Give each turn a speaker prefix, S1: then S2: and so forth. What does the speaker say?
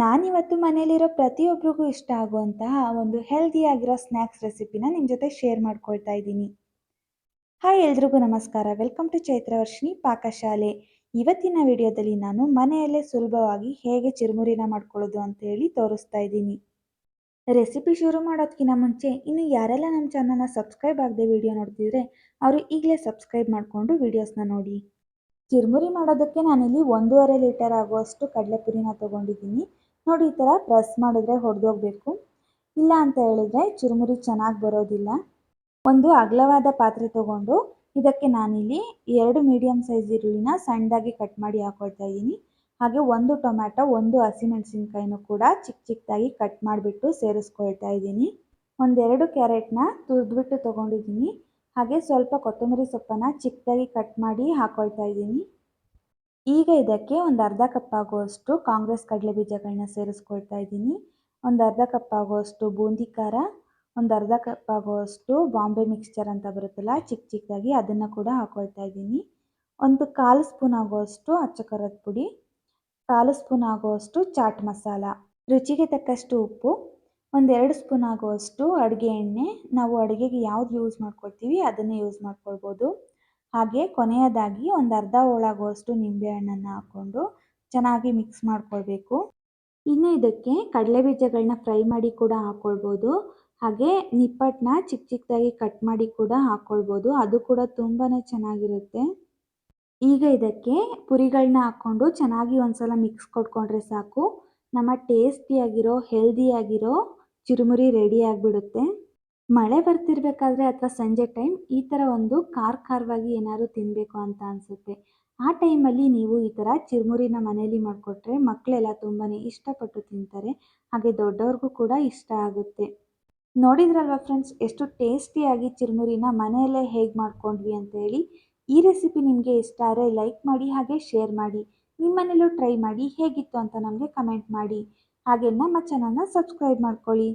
S1: ನಾನಿವತ್ತು ಮನೇಲಿರೋ ಪ್ರತಿಯೊಬ್ಬರಿಗೂ ಇಷ್ಟ ಆಗುವಂತಹ ಒಂದು ಹೆಲ್ದಿಯಾಗಿರೋ ಸ್ನ್ಯಾಕ್ಸ್ ರೆಸಿಪಿನ ನಿಮ್ಮ ಜೊತೆ ಶೇರ್ ಮಾಡ್ಕೊಳ್ತಾ ಇದ್ದೀನಿ. ಹಾಯ್ ಎಲ್ರಿಗೂ ನಮಸ್ಕಾರ. ವೆಲ್ಕಮ್ ಟು ಚೈತ್ರವರ್ಷಿಣಿ ಪಾಕಶಾಲೆ ಇವತ್ತಿನ ವಿಡಿಯೋದಲ್ಲಿ ನಾನು ಮನೆಯಲ್ಲೇ ಸುಲಭವಾಗಿ ಹೇಗೆ ಚಿರುಮುರಿನ ಮಾಡ್ಕೊಳ್ಳೋದು ಅಂತ ಹೇಳಿ ತೋರಿಸ್ತಾ ಇದ್ದೀನಿ. ರೆಸಿಪಿ ಶುರು ಮಾಡೋದಕ್ಕಿಂತ ಮುಂಚೆ ಇನ್ನು ಯಾರೆಲ್ಲ ನಮ್ಮ ಚಾನಲ್ನ ಸಬ್ಸ್ಕ್ರೈಬ್ ಆಗದೆ ವಿಡಿಯೋ ನೋಡ್ತಿದ್ರೆ ಅವರು ಈಗಲೇ ಸಬ್ಸ್ಕ್ರೈಬ್ ಮಾಡಿಕೊಂಡು ವಿಡಿಯೋಸ್ನ ನೋಡಿ. ಚಿರುಮುರಿ ಮಾಡೋದಕ್ಕೆ ನಾನಿಲ್ಲಿ ಒಂದೂವರೆ ಲೀಟರ್ ಆಗುವಷ್ಟು ಕಡಲೆಪುರಿನ ತೊಗೊಂಡಿದ್ದೀನಿ. ನೋಡಿ ಈ ಥರ ಪ್ರೆಸ್ ಮಾಡಿದ್ರೆ ಹೊಡೆದೋಗ್ಬೇಕು. ಇಲ್ಲ ಅಂತ ಹೇಳಿದ್ರೆ ಚುರುಮುರಿ ಚೆನ್ನಾಗಿ ಬರೋದಿಲ್ಲ. ಒಂದು ಅಗಲವಾದ ಪಾತ್ರೆ ತಗೊಂಡು ಇದಕ್ಕೆ ನಾನಿಲ್ಲಿ ಎರಡು ಮೀಡಿಯಮ್ ಸೈಜ್ ಈರುಳ್ಳಿನ ಸಣ್ಣದಾಗಿ ಕಟ್ ಮಾಡಿ ಹಾಕೊಳ್ತಾ ಇದ್ದೀನಿ. ಹಾಗೆ ಒಂದು ಟೊಮ್ಯಾಟೊ, ಒಂದು ಹಸಿಮೆಣಸಿನ್ಕಾಯಿನೂ ಕೂಡ ಚಿಕ್ಕ ಚಿಕ್ಕದಾಗಿ ಕಟ್ ಮಾಡಿಬಿಟ್ಟು ಸೇರಿಸ್ಕೊಳ್ತಾ ಇದ್ದೀನಿ. ಒಂದೆರಡು ಕ್ಯಾರೆಟ್ನ ತುರಿದ್ಬಿಟ್ಟು ತೊಗೊಂಡಿದ್ದೀನಿ. ಹಾಗೆ ಸ್ವಲ್ಪ ಕೊತ್ತಂಬರಿ ಸೊಪ್ಪನ್ನು ಚಿಕ್ಕದಾಗಿ ಕಟ್ ಮಾಡಿ ಹಾಕೊಳ್ತಾ ಇದ್ದೀನಿ. ಈಗ ಇದಕ್ಕೆ ಒಂದು ಅರ್ಧ ಕಪ್ ಆಗುವಷ್ಟು ಕಾಂಗ್ರೆಸ್ ಕಡಲೆ ಬೀಜಗಳನ್ನ ಸೇರಿಸ್ಕೊಳ್ತಾ ಇದ್ದೀನಿ. ಒಂದು ಅರ್ಧ ಕಪ್ ಆಗುವಷ್ಟು ಬೂಂದಿ ಖಾರ, ಒಂದು ಅರ್ಧ ಕಪ್ ಆಗುವಷ್ಟು ಬಾಂಬೆ ಮಿಕ್ಸ್ಚರ್ ಅಂತ ಬರುತ್ತಲ್ಲ ಚಿಕ್ಕ ಚಿಕ್ಕದಾಗಿ ಅದನ್ನು ಕೂಡ ಹಾಕೊಳ್ತಾ ಇದ್ದೀನಿ. ಒಂದು ಕಾಲು ಸ್ಪೂನ್ ಆಗುವಷ್ಟು ಅಚ್ಚ ಖಾರದ ಪುಡಿ, ಕಾಲು ಸ್ಪೂನ್ ಆಗುವಷ್ಟು ಚಾಟ್ ಮಸಾಲ. ರುಚಿಗೆ ತಕ್ಕಷ್ಟು ಉಪ್ಪು ಒಂದೆರಡು ಸ್ಪೂನ್ ಆಗುವಷ್ಟು ಅಡುಗೆ ಎಣ್ಣೆ. ನಾವು ಅಡುಗೆಗೆ ಯಾವ್ದು ಯೂಸ್ ಮಾಡ್ಕೊಳ್ತೀವಿ ಅದನ್ನೇ ಯೂಸ್ ಮಾಡ್ಕೊಳ್ಬೋದು. ಹಾಗೆ ಕೊನೆಯದಾಗಿ ಒಂದು ಅರ್ಧ ಹೋಳಾಗುವಷ್ಟು ನಿಂಬೆಹಣ್ಣನ್ನು ಹಾಕ್ಕೊಂಡು ಚೆನ್ನಾಗಿ ಮಿಕ್ಸ್ ಮಾಡ್ಕೊಳ್ಬೇಕು. ಇನ್ನು ಇದಕ್ಕೆ ಕಡಲೆ ಬೀಜಗಳನ್ನ ಫ್ರೈ ಮಾಡಿ ಕೂಡ ಹಾಕ್ಕೊಳ್ಬೋದು ಹಾಗೆ ನಿಪ್ಪಟ್ಟನ್ನ ಚಿಕ್ಕ ಚಿಕ್ಕದಾಗಿ ಕಟ್ ಮಾಡಿ ಕೂಡ ಹಾಕ್ಕೊಳ್ಬೋದು ಅದು ಕೂಡ ತುಂಬಾ ಚೆನ್ನಾಗಿರುತ್ತೆ. ಈಗ ಇದಕ್ಕೆ ಪುರಿಗಳನ್ನ ಹಾಕ್ಕೊಂಡು ಚೆನ್ನಾಗಿ ಒಂದ್ಸಲ ಮಿಕ್ಸ್ ಕೊಟ್ಕೊಂಡ್ರೆ ಸಾಕು. ನಮ್ಮ ಟೇಸ್ಟಿಯಾಗಿರೋ ಹೆಲ್ದಿಯಾಗಿರೋ ಚುರುಮುರಿ ರೆಡಿ ಆಗಿಬಿಡುತ್ತೆ. ಮಳೆ ಬರ್ತಿರ್ಬೇಕಾದ್ರೆ ಅಥವಾ ಸಂಜೆ ಟೈಮ್ ಈ ಥರ ಒಂದು ಖಾರ ಖಾರವಾಗಿ ಏನಾದರೂ ತಿನ್ನಬೇಕು ಅಂತ ಅನಿಸುತ್ತೆ. ಆ ಟೈಮಲ್ಲಿ ನೀವು ಈ ಥರ ಚಿರುಮುರಿನ ಮನೆಯಲ್ಲಿ ಮಾಡಿಕೊಟ್ರೆ ಮಕ್ಕಳೆಲ್ಲ ತುಂಬಾ ಇಷ್ಟಪಟ್ಟು ತಿಂತಾರೆ. ಹಾಗೆ ದೊಡ್ಡವ್ರಿಗೂ ಕೂಡ ಇಷ್ಟ ಆಗುತ್ತೆ. ನೋಡಿದ್ರಲ್ವ ಫ್ರೆಂಡ್ಸ್, ಎಷ್ಟು ಟೇಸ್ಟಿಯಾಗಿ ಚಿರುಮುರಿನ ಮನೆಯಲ್ಲೇ ಹೇಗೆ ಮಾಡ್ಕೊಂಡ್ವಿ ಅಂತ ಹೇಳಿ? ಈ ರೆಸಿಪಿ ನಿಮಗೆ ಇಷ್ಟ ಆದರೆ ಲೈಕ್ ಮಾಡಿ, ಹಾಗೆ ಶೇರ್ ಮಾಡಿ. ನಿಮ್ಮ ಮನೇಲೂ ಟ್ರೈ ಮಾಡಿ, ಹೇಗಿತ್ತು ಅಂತ ನಮಗೆ ಕಮೆಂಟ್ ಮಾಡಿ. ಹಾಗೆ ನಮ್ಮ ಚಾನಲ್ನ ಸಬ್ಸ್ಕ್ರೈಬ್ ಮಾಡ್ಕೊಳ್ಳಿ.